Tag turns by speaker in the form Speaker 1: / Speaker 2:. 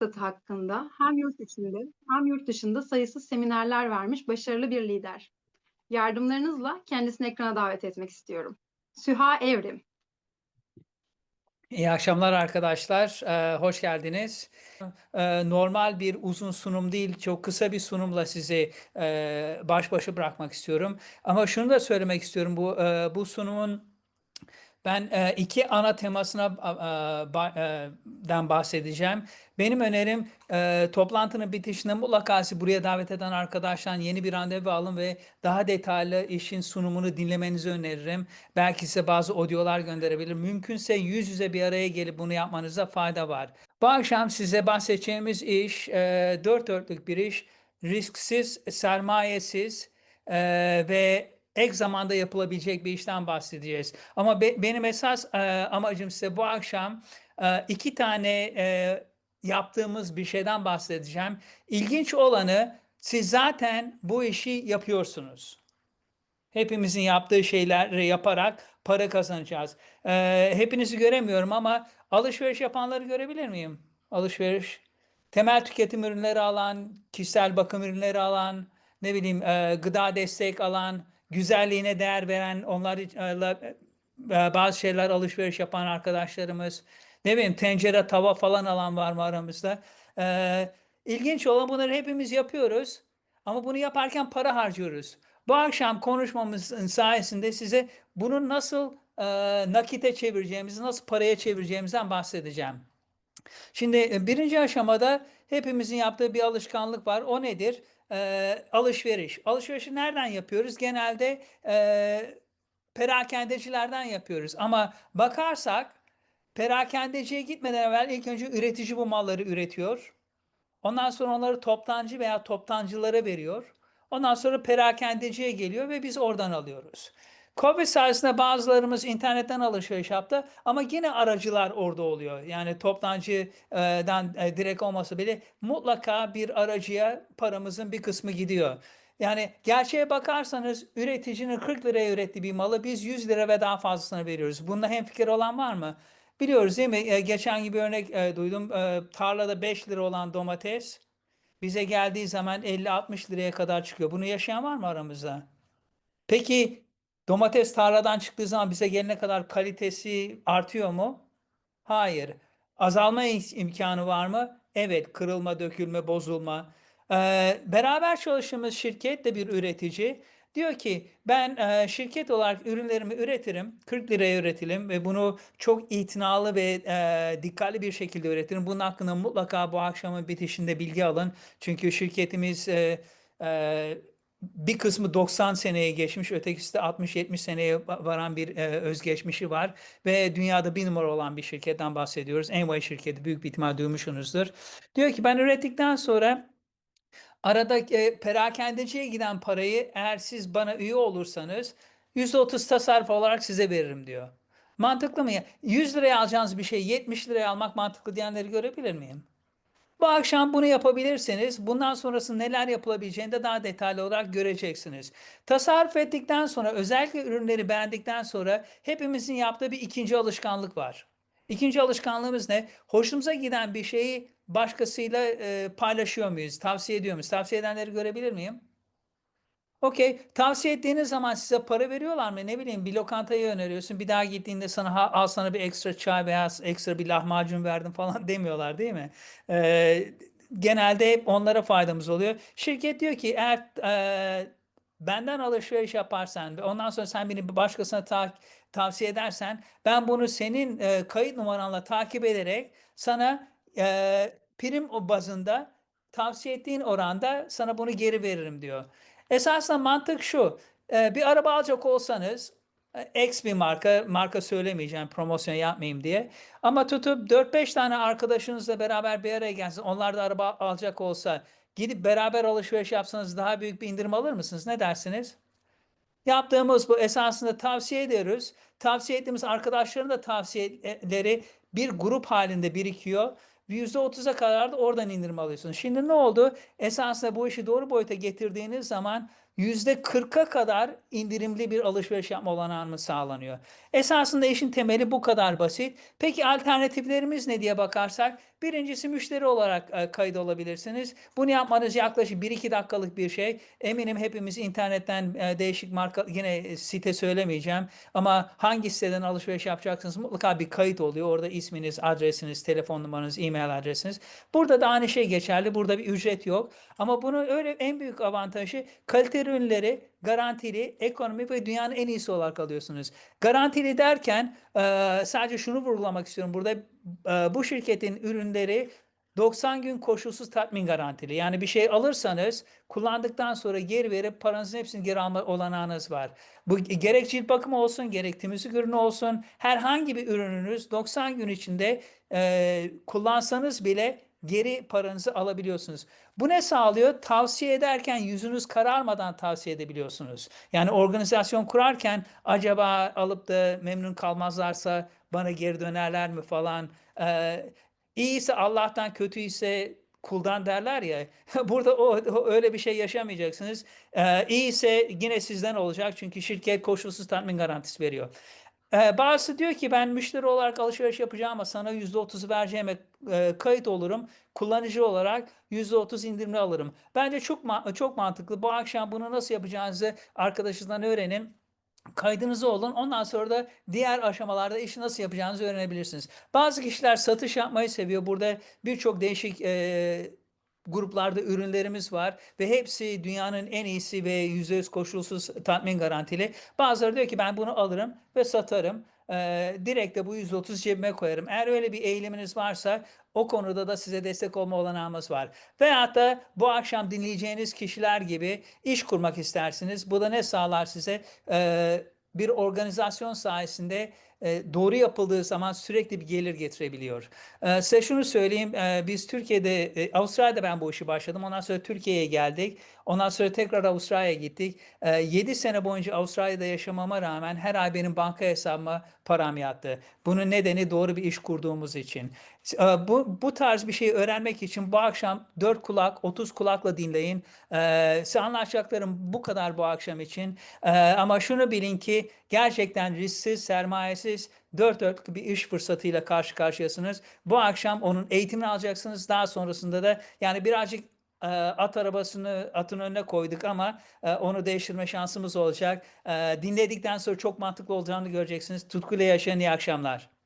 Speaker 1: fırsatı hakkında hem yurt içinde hem yurt dışında sayısız seminerler vermiş başarılı bir lider. Yardımlarınızla kendisini ekrana davet etmek istiyorum. Süha Evrim.
Speaker 2: İyi akşamlar arkadaşlar. Ee, hoş geldiniz. Ee, normal bir uzun sunum değil, çok kısa bir sunumla sizi e, baş başa bırakmak istiyorum. Ama şunu da söylemek istiyorum. Bu e, bu sunumun ben e, iki ana temasına e, den bahsedeceğim. Benim önerim e, toplantının bitişinde mutlaka buraya davet eden arkadaştan yeni bir randevu alın ve daha detaylı işin sunumunu dinlemenizi öneririm. Belki size bazı audiolar gönderebilir. Mümkünse yüz yüze bir araya gelip bunu yapmanıza fayda var. Bu akşam size bahsedeceğimiz iş dört dörtlük bir iş. Risksiz, sermayesiz ve ek zamanda yapılabilecek bir işten bahsedeceğiz. Ama be- benim esas e, amacım size bu akşam e, iki tane e, yaptığımız bir şeyden bahsedeceğim. İlginç olanı siz zaten bu işi yapıyorsunuz. Hepimizin yaptığı şeyleri yaparak para kazanacağız. E, hepinizi göremiyorum ama alışveriş yapanları görebilir miyim? Alışveriş, temel tüketim ürünleri alan, kişisel bakım ürünleri alan, ne bileyim e, gıda destek alan, güzelliğine değer veren, onlarla e, bazı şeyler alışveriş yapan arkadaşlarımız, ne bileyim tencere, tava falan alan var mı aramızda? E, ilginç olan bunları hepimiz yapıyoruz ama bunu yaparken para harcıyoruz. Bu akşam konuşmamızın sayesinde size bunu nasıl e, nakite çevireceğimizi, nasıl paraya çevireceğimizden bahsedeceğim. Şimdi e, birinci aşamada hepimizin yaptığı bir alışkanlık var. O nedir? Ee, alışveriş. Alışverişi nereden yapıyoruz? Genelde e, perakendecilerden yapıyoruz. Ama bakarsak perakendeciye gitmeden evvel ilk önce üretici bu malları üretiyor. Ondan sonra onları toptancı veya toptancılara veriyor. Ondan sonra perakendeciye geliyor ve biz oradan alıyoruz. Covid sayesinde bazılarımız internetten alışveriş yaptı ama yine aracılar orada oluyor. Yani toptancıdan e, direkt olmasa bile mutlaka bir aracıya paramızın bir kısmı gidiyor. Yani gerçeğe bakarsanız üreticinin 40 liraya ürettiği bir malı biz 100 lira ve daha fazlasına veriyoruz. Bunda hemfikir olan var mı? Biliyoruz değil mi? E, geçen gibi örnek e, duydum. Tarlada 5 lira olan domates bize geldiği zaman 50-60 liraya kadar çıkıyor. Bunu yaşayan var mı aramızda? Peki domates tarladan çıktığı zaman bize gelene kadar kalitesi artıyor mu? Hayır. Azalma im- imkanı var mı? Evet. Kırılma, dökülme, bozulma. Ee, beraber çalıştığımız şirket de bir üretici. Diyor ki ben e, şirket olarak ürünlerimi üretirim. 40 liraya üretilim ve bunu çok itinalı ve e, dikkatli bir şekilde üretirim. Bunun hakkında mutlaka bu akşamın bitişinde bilgi alın. Çünkü şirketimiz e, e, bir kısmı 90 seneye geçmiş, ötekisi de 60-70 seneye va- varan bir e, özgeçmişi var. Ve dünyada bir numara olan bir şirketten bahsediyoruz. Envy şirketi büyük bir ihtimal duymuşsunuzdur. Diyor ki ben ürettikten sonra arada e, perakendeciye giden parayı eğer siz bana üye olursanız %30 tasarruf olarak size veririm diyor. Mantıklı mı ya? 100 liraya alacağınız bir şey 70 liraya almak mantıklı diyenleri görebilir miyim? Bu akşam bunu yapabilirseniz bundan sonrası neler yapılabileceğini de daha detaylı olarak göreceksiniz. Tasarruf ettikten sonra özellikle ürünleri beğendikten sonra hepimizin yaptığı bir ikinci alışkanlık var. İkinci alışkanlığımız ne? Hoşumuza giden bir şeyi başkasıyla e, paylaşıyor muyuz? Tavsiye ediyor muyuz? Tavsiye edenleri görebilir miyim? Okey. Tavsiye ettiğiniz zaman size para veriyorlar mı? Ne bileyim bir lokantayı öneriyorsun. Bir daha gittiğinde sana ha, al sana bir ekstra çay veya ekstra bir lahmacun verdim falan demiyorlar değil mi? Ee, genelde hep onlara faydamız oluyor. Şirket diyor ki eğer e, benden alışveriş yaparsan ve ondan sonra sen beni başkasına ta- tavsiye edersen ben bunu senin e, kayıt numaranla takip ederek sana e, prim bazında tavsiye ettiğin oranda sana bunu geri veririm diyor. Esasında mantık şu. Bir araba alacak olsanız X bir marka, marka söylemeyeceğim promosyon yapmayayım diye. Ama tutup 4-5 tane arkadaşınızla beraber bir araya gelsin. Onlar da araba alacak olsa gidip beraber alışveriş yapsanız daha büyük bir indirim alır mısınız? Ne dersiniz? Yaptığımız bu esasında tavsiye ediyoruz. Tavsiye ettiğimiz arkadaşların da tavsiyeleri bir grup halinde birikiyor. %30'a kadar da oradan indirim alıyorsunuz. Şimdi ne oldu? Esasında bu işi doğru boyuta getirdiğiniz zaman %40'a kadar indirimli bir alışveriş yapma olanağımız sağlanıyor. Esasında işin temeli bu kadar basit. Peki alternatiflerimiz ne diye bakarsak birincisi müşteri olarak e, kayıt olabilirsiniz. Bunu yapmanız yaklaşık 1-2 dakikalık bir şey. Eminim hepimiz internetten e, değişik marka yine e, site söylemeyeceğim ama hangi siteden alışveriş yapacaksınız mutlaka bir kayıt oluyor. Orada isminiz, adresiniz, telefon numaranız, e-mail adresiniz. Burada da aynı şey geçerli. Burada bir ücret yok. Ama bunun öyle en büyük avantajı kaliteli ürünleri garantili, ekonomik ve dünyanın en iyisi olarak alıyorsunuz. Garantili derken sadece şunu vurgulamak istiyorum. Burada bu şirketin ürünleri 90 gün koşulsuz tatmin garantili. Yani bir şey alırsanız kullandıktan sonra geri verip paranızın hepsini geri alma olanağınız var. Bu gerek cilt bakımı olsun, gerek temizlik ürünü olsun. Herhangi bir ürününüz 90 gün içinde e, kullansanız bile geri paranızı alabiliyorsunuz. Bu ne sağlıyor? Tavsiye ederken yüzünüz kararmadan tavsiye edebiliyorsunuz. Yani organizasyon kurarken acaba alıp da memnun kalmazlarsa bana geri dönerler mi falan. Ee, iyiyse Allah'tan kötüyse kuldan derler ya. Burada o, o- öyle bir şey yaşamayacaksınız. Ee, iyiyse yine sizden olacak çünkü şirket koşulsuz tatmin garantisi veriyor. Ee, bazısı diyor ki ben müşteri olarak alışveriş yapacağım ama sana %30'u vereceğime e, kayıt olurum. Kullanıcı olarak %30 indirimli alırım. Bence çok ma- çok mantıklı. Bu akşam bunu nasıl yapacağınızı arkadaşınızdan öğrenin. Kaydınızı olun. Ondan sonra da diğer aşamalarda işi nasıl yapacağınızı öğrenebilirsiniz. Bazı kişiler satış yapmayı seviyor. Burada birçok değişik e, gruplarda ürünlerimiz var ve hepsi dünyanın en iyisi ve %100 koşulsuz tatmin garantili. Bazıları diyor ki ben bunu alırım ve satarım. Ee, direkt de bu %30 cebime koyarım. Eğer öyle bir eğiliminiz varsa o konuda da size destek olma olanağımız var. Veyahut da bu akşam dinleyeceğiniz kişiler gibi iş kurmak istersiniz. Bu da ne sağlar size? Ee, bir organizasyon sayesinde e, doğru yapıldığı zaman sürekli bir gelir getirebiliyor. Ee, size şunu söyleyeyim. ee, biz Türkiye'de, e, Avustralya'da ben bu işi başladım. Ondan sonra Türkiye'ye geldik. Ondan sonra tekrar Avustralya'ya gittik. 7 sene boyunca Avustralya'da yaşamama rağmen her ay benim banka hesabıma param yattı. Bunun nedeni doğru bir iş kurduğumuz için. Bu, bu tarz bir şeyi öğrenmek için bu akşam 4 kulak, 30 kulakla dinleyin. Size anlatacaklarım bu kadar bu akşam için. Ama şunu bilin ki gerçekten risksiz, sermayesiz, dört dörtlük bir iş fırsatıyla karşı karşıyasınız. Bu akşam onun eğitimini alacaksınız. Daha sonrasında da yani birazcık e, at arabasını atın önüne koyduk ama e, onu değiştirme şansımız olacak. E, Dinledikten sonra çok mantıklı olacağını göreceksiniz. Tutkuyla yaşayın. iyi akşamlar.